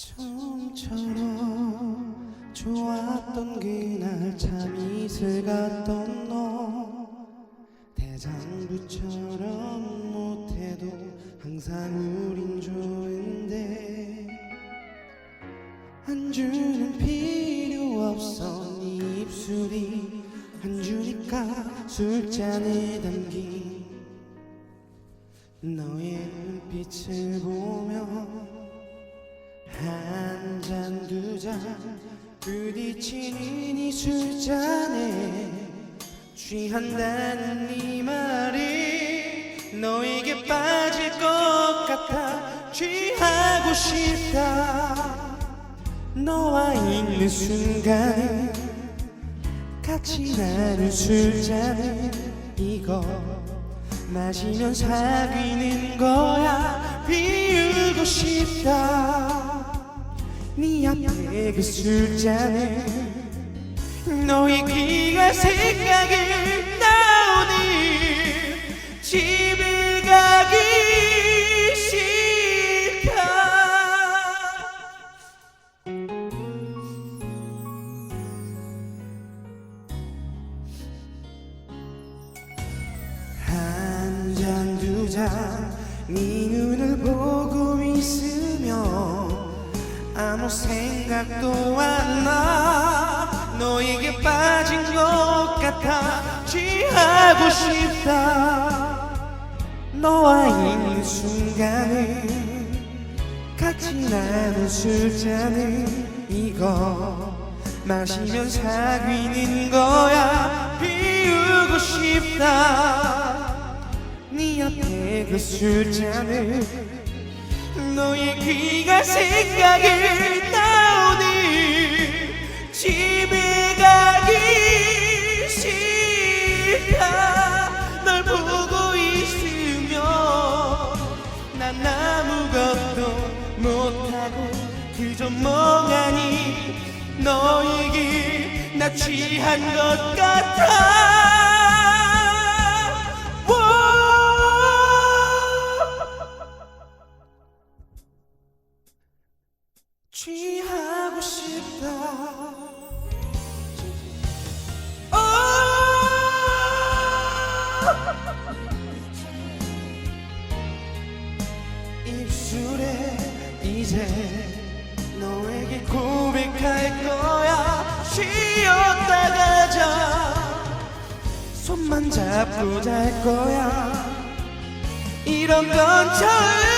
처음처럼 좋았던 그날 참 이슬 같던 너. 대장부처럼 못해도 항상 우린 좋은데 안주는 필요 없어. 네 입술이 안주니까 술잔에 담긴 너의 눈빛을 보며 한잔 두잔 부딪히는 이 술잔에 취한다는 네 말이 너에게 빠질 것 같아. 취하고 싶다. 너와 있는 순간은 같이 나눈 술잔은 이거 마시면 사귀는 거야. 비우고 싶다 네 앞에 그 술잔에 너의 귀가 생각이 나오니 집에 가기 싫다. 한 잔 두 잔 네 눈을 보고 아무 생각도 안 나. 너에게 빠진 것 같아. 취하고 싶다. 너와 있는 순간을 같이 나눈 술잔을 이거 마시면 사귀는 거야. 비우고 싶다. 네 앞에 그 술잔을 너의 귀가 생각이 나오니 집에 가기 싫다. 널 보고 있으면 난 아무것도 못하고 그저 멍하니 너에게 나 취한 것 같아 취하고 싶다. 입술에 이제 너에게 고백할 거야. 쉬었다 가자. 손만 잡고 잘 거야. 이런 건 처음